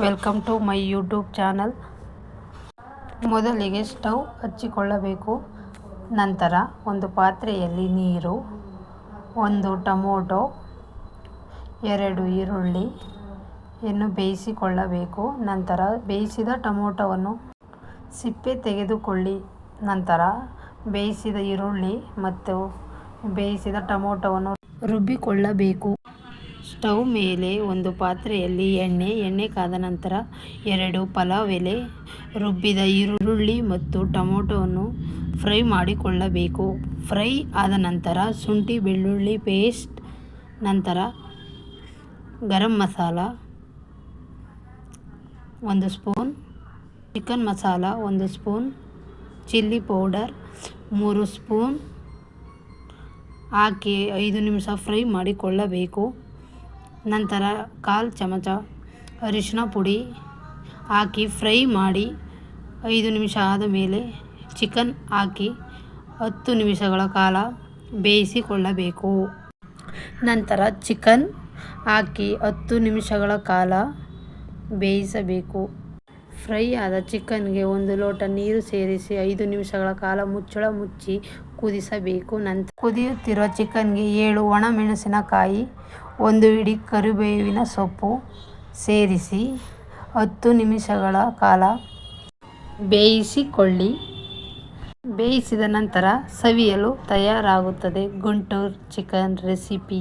Welcome to my YouTube channel ಮೊದಲಿಗೆ stove ಹಚ್ಚಿಕೊಳ್ಳಬೇಕು. ನಂತರ ಒಂದು ಪಾತ್ರೆಯಲ್ಲಿ ನೀರು, ಒಂದು ಟೊಮೊಟೊ, ಎರಡು ಈರುಳ್ಳಿ ಯನ್ನು ಬೇಯಿಸಿಕೊಳ್ಳಬೇಕು. ನಂತರ ಬೇಯಿಸಿದ ಟೊಮೊಟೊವನ್ನು ಸಿಪ್ಪೆ ತೆಗೆದುಕೊಳ್ಳಿ. ನಂತರ ಬೇಯಿಸಿದ ಈರುಳ್ಳಿ ಮತ್ತು ಬೇಯಿಸಿದ ಟೊಮೊಟೊವನ್ನು ರುಬ್ಬಿಕೊಳ್ಳಬೇಕು. ಸ್ಟವ್ ಮೇಲೆ ಒಂದು ಪಾತ್ರೆಯಲ್ಲಿ ಎಣ್ಣೆ ಎಣ್ಣೆ ಕಾದ ನಂತರ ಎರಡು ಪಲಾವ್ ಎಲೆ, ರುಬ್ಬಿದ ಈರುಳ್ಳಿ ಮತ್ತು ಟೊಮೊಟೊವನ್ನು ಫ್ರೈ ಮಾಡಿಕೊಳ್ಳಬೇಕು. ಫ್ರೈ ಆದ ನಂತರ ಶುಂಠಿ, ಬೆಳ್ಳುಳ್ಳಿ ಪೇಸ್ಟ್, ನಂತರ ಗರಂ ಮಸಾಲ, ಒಂದು ಸ್ಪೂನ್, ಚಿಕನ್ ಮಸಾಲ, ಒಂದು ಸ್ಪೂನ್, ಚಿಲ್ಲಿ ಪೌಡರ್, ಮೂರು ಸ್ಪೂನ್, ಹಾಕಿ ಐದು ನಿಮಿಷ ಫ್ರೈ ಮಾಡಿಕೊಳ್ಳಬೇಕು. ನಂತರ ಕಾಲು ಚಮಚ ಅರಿಶಿನ ಪುಡಿ ಹಾಕಿ ಫ್ರೈ ಮಾಡಿ ಐದು ನಿಮಿಷ ಆದ ಮೇಲೆ ಚಿಕನ್ ಹಾಕಿ ಹತ್ತು ನಿಮಿಷಗಳ ಕಾಲ ಬೇಯಿಸಿಕೊಳ್ಳಬೇಕು. ನಂತರ ಚಿಕನ್ ಹಾಕಿ ಹತ್ತು ನಿಮಿಷಗಳ ಕಾಲ ಬೇಯಿಸಬೇಕು. ಫ್ರೈ ಆದ ಚಿಕನ್ಗೆ ಒಂದು ಲೋಟ ನೀರು ಸೇರಿಸಿ ಐದು ನಿಮಿಷಗಳ ಕಾಲ ಮುಚ್ಚಳ ಮುಚ್ಚಿ ಕುದಿಸಬೇಕು. ನಂತರ ಕುದಿಯುತ್ತಿರುವ ಚಿಕನ್ಗೆ ಏಳು ಒಣಮೆಣಸಿನಕಾಯಿ ಒಂದು ಹಿಡಿ ಕರಿಬೇವಿನ ಸೊಪ್ಪು ಸೇರಿಸಿ ಹತ್ತು ನಿಮಿಷಗಳ ಕಾಲ ಬೇಯಿಸಿಕೊಳ್ಳಿ. ಬೇಯಿಸಿದ ನಂತರ ಸವಿಯಲು ತಯಾರಾಗುತ್ತದೆ ಗುಂಟೂರು ಚಿಕನ್ ರೆಸಿಪಿ.